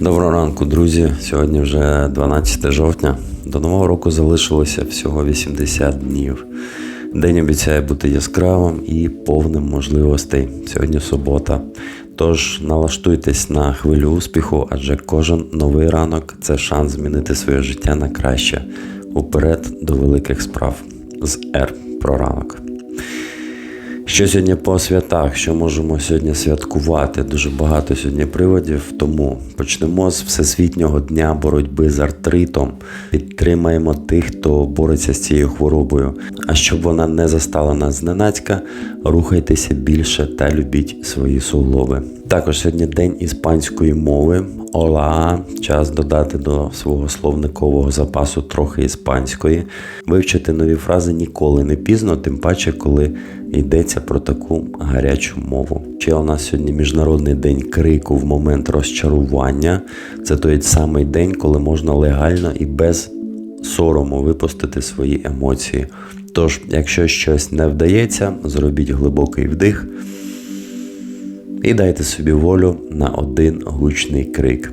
Доброго ранку, друзі. Сьогодні вже 12 жовтня. До нового року залишилося всього 80 днів. День обіцяє бути яскравим і повним можливостей. Сьогодні субота. Тож налаштуйтесь на хвилю успіху, адже кожен новий ранок це шанс змінити своє життя на краще. Уперед до великих справ. З Р про ранок. Що сьогодні по святах, що можемо сьогодні святкувати? Дуже багато сьогодні приводів. Тому почнемо з Всесвітнього дня боротьби з артритом. Підтримаємо тих, хто бореться з цією хворобою. А щоб вона не застала нас зненацька, рухайтеся більше та любіть свої суглоби. Також сьогодні день іспанської мови. Ола, час додати до свого словникового запасу трохи іспанської. Вивчити нові фрази ніколи не пізно, тим паче, коли йдеться про таку гарячу мову. Ще у нас сьогодні міжнародний день крику в момент розчарування. Це той самий день, коли можна легально і без сорому випустити свої емоції. Тож, якщо щось не вдається, зробіть глибокий вдих і дайте собі волю на один гучний крик.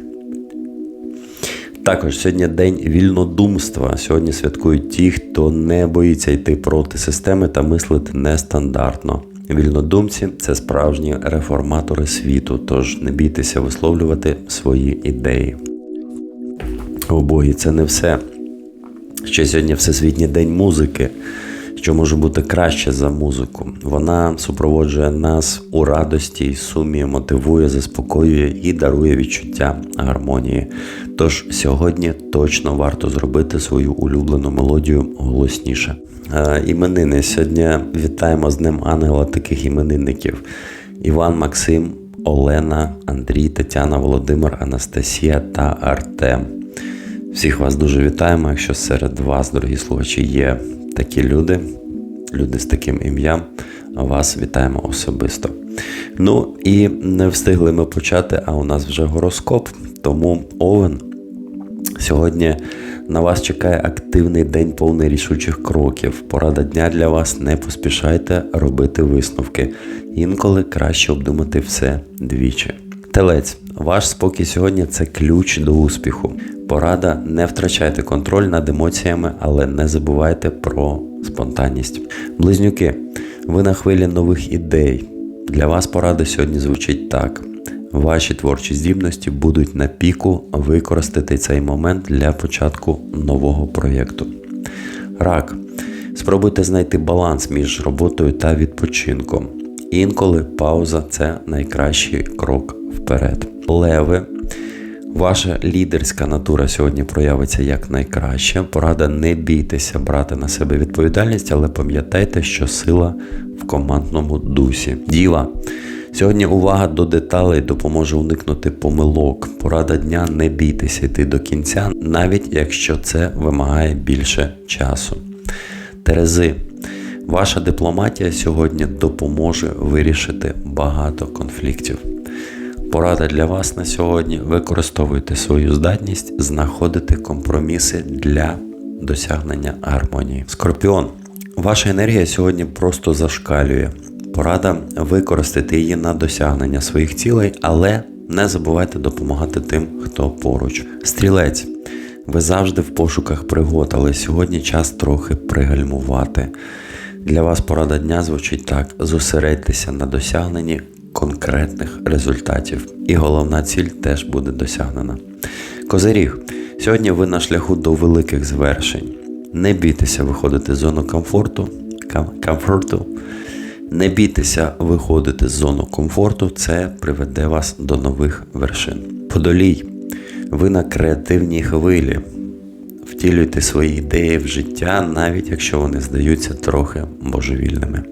Також сьогодні день вільнодумства. Сьогодні святкують ті, хто не боїться йти проти системи та мислити нестандартно. Вільнодумці це справжні реформатори світу, тож не бійтеся висловлювати свої ідеї. О боги, це не все. Ще сьогодні Всесвітній день музики, що може бути краще за музику. Вона супроводжує нас у радості й сумі, мотивує, заспокоює і дарує відчуття гармонії. Тож сьогодні точно варто зробити свою улюблену мелодію голосніше. Е, іменини сьогодні вітаємо з Днем Ангела таких іменинників: Іван Максим, Олена, Андрій, Тетяна, Володимир, Анастасія та Артем. Всіх вас дуже вітаємо. Якщо серед вас, дорогі слухачі, є такі люди, люди з таким ім'ям, вас вітаємо особисто. Ну і не встигли ми почати, а у нас вже гороскоп. Тому Овен сьогодні на вас чекає активний день повний рішучих кроків. Порада дня для вас не поспішайте робити висновки. Інколи краще обдумати все двічі. Телець, ваш спокій сьогодні це ключ до успіху. Порада не втрачайте контроль над емоціями, але не забувайте про спонтанність. Близнюки, ви на хвилі нових ідей. Для вас порада сьогодні звучить так: ваші творчі здібності будуть на піку використати цей момент для початку нового проєкту. Рак. Спробуйте знайти баланс між роботою та відпочинком. Інколи пауза це найкращий крок вперед. Леви. Ваша лідерська натура сьогодні проявиться як найкраще. Порада не бійтеся брати на себе відповідальність, але пам'ятайте, що сила в командному дусі. Діва. Сьогодні увага до деталей допоможе уникнути помилок. Порада дня не бійтеся йти до кінця, навіть якщо це вимагає більше часу. Терези. Ваша дипломатія сьогодні допоможе вирішити багато конфліктів. Порада для вас на сьогодні: використовуйте свою здатність знаходити компроміси для досягнення гармонії. Скорпіон, ваша енергія сьогодні просто зашкалює. Порада використати її на досягнення своїх цілей, але не забувайте допомагати тим, хто поруч. Стрілець, ви завжди в пошуках пригод, але сьогодні час трохи пригальмувати. Для вас порада дня звучить так: зосередьтеся на досягненні конкретних результатів. І головна ціль теж буде досягнена. Козиріг, сьогодні ви на шляху до великих звершень. Не бійтеся виходити з зону комфорту. комфорту. Не бійтеся виходити з зону комфорту, це приведе вас до нових вершин. Подолій, ви на креативній хвилі. Втілюйте свої ідеї в життя, навіть якщо вони здаються трохи божевільними.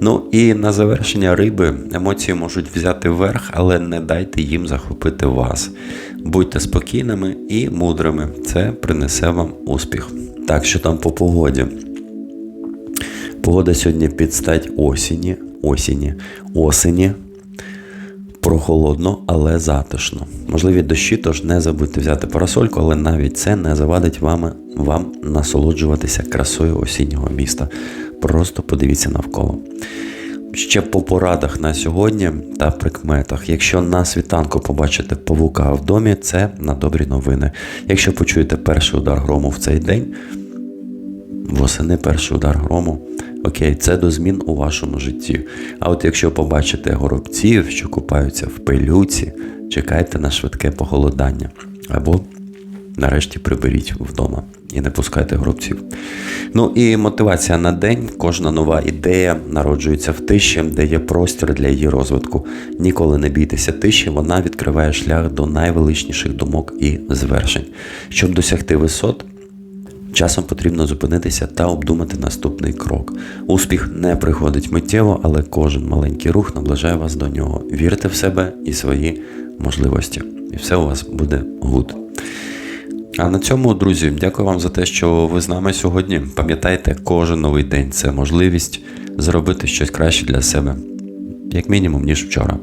Ну і на завершення риби емоції можуть взяти верх, але не дайте їм захопити вас. Будьте спокійними і мудрими. Це принесе вам успіх. Так що там по погоді. Погода сьогодні під стать осені, осені, осені. Прохолодно, але затишно. Можливі дощі, тож не забудьте взяти парасольку, але навіть це не завадить вам, вам насолоджуватися красою осіннього міста. Просто подивіться навколо. Ще по порадах на сьогодні та прикметах. Якщо на світанку побачите павука в домі, це на добрі новини. Якщо почуєте перший удар грому в цей день, восени перший удар грому. Окей, це до змін у вашому житті. А от якщо побачите горобців, що купаються в пилюці, чекайте на швидке похолодання. Або нарешті приберіть вдома і не пускайте горобців. Ну і мотивація на день. Кожна нова ідея народжується в тиші, де є простір для її розвитку. Ніколи не бійтеся тиші, вона відкриває шлях до найвеличніших думок і звершень. Щоб досягти висот, Часом потрібно зупинитися та обдумати наступний крок. Успіх не приходить миттєво, але кожен маленький рух наближає вас до нього. Вірте в себе і свої можливості, і все у вас буде гуд. А на цьому, друзі, дякую вам за те, що ви з нами сьогодні. Пам'ятайте, кожен новий день це можливість зробити щось краще для себе, як мінімум, ніж вчора.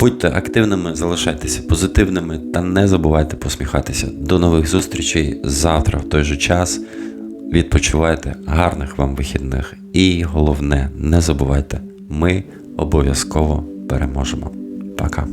Будьте активними, залишайтеся позитивними та не забувайте посміхатися. До нових зустрічей завтра в той же час. Відпочивайте, гарних вам вихідних. І головне, не забувайте, ми обов'язково переможемо. Пока.